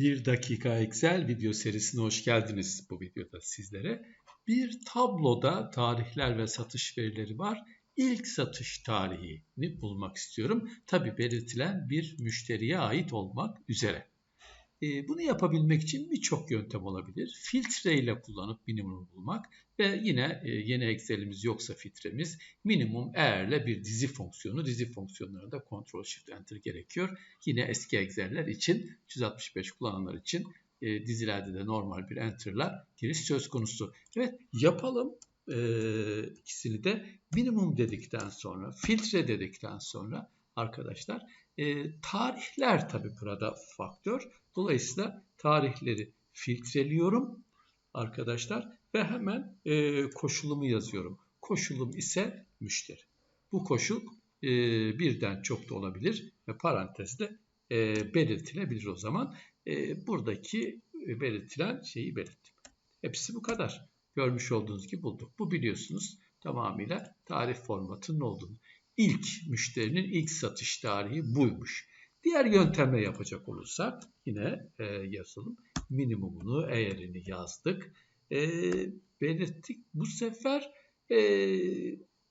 Bir dakika Excel video serisine hoş geldiniz bu videoda sizlere. Bir tabloda tarihler ve satış verileri var. İlk satış tarihini bulmak istiyorum. Tabi belirtilen bir müşteriye ait olmak üzere. Ee, bunu yapabilmek için birçok yöntem olabilir. Filtre ile kullanıp minimum bulmak ve yine e, yeni Excel'imiz yoksa filtremiz minimum eğerle bir dizi fonksiyonu. Dizi fonksiyonlarında Ctrl Shift Enter gerekiyor. Yine eski Excel'ler için 365 kullananlar için e, dizilerde de normal bir enter'la giriş söz konusu. Evet yapalım e, ikisini de minimum dedikten sonra filtre dedikten sonra arkadaşlar e, tarihler tabi burada faktör. Dolayısıyla tarihleri filtreliyorum arkadaşlar ve hemen e, koşulumu yazıyorum. Koşulum ise müşteri. Bu koşul e, birden çok da olabilir ve parantezde e, belirtilebilir o zaman. E, buradaki belirtilen şeyi belirttim. Hepsi bu kadar. Görmüş olduğunuz gibi bulduk. Bu biliyorsunuz tamamıyla tarih formatının olduğunu ilk müşterinin ilk satış tarihi buymuş. Diğer yöntemle yapacak olursak yine e, yazalım. Minimumunu, eğerini yazdık. E, belirttik. Bu sefer e,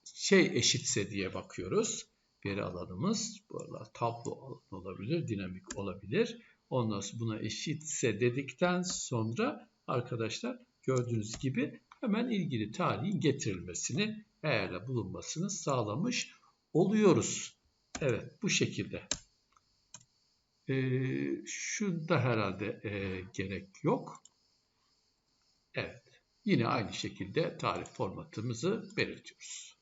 şey eşitse diye bakıyoruz. Veri alanımız bu arada tablo olabilir, dinamik olabilir. Ondan sonra buna eşitse dedikten sonra arkadaşlar gördüğünüz gibi hemen ilgili tarihin getirilmesini eğerle bulunmasını sağlamış oluyoruz. Evet bu şekilde. Ee, şunda herhalde e, gerek yok. Evet. Yine aynı şekilde tarih formatımızı belirtiyoruz.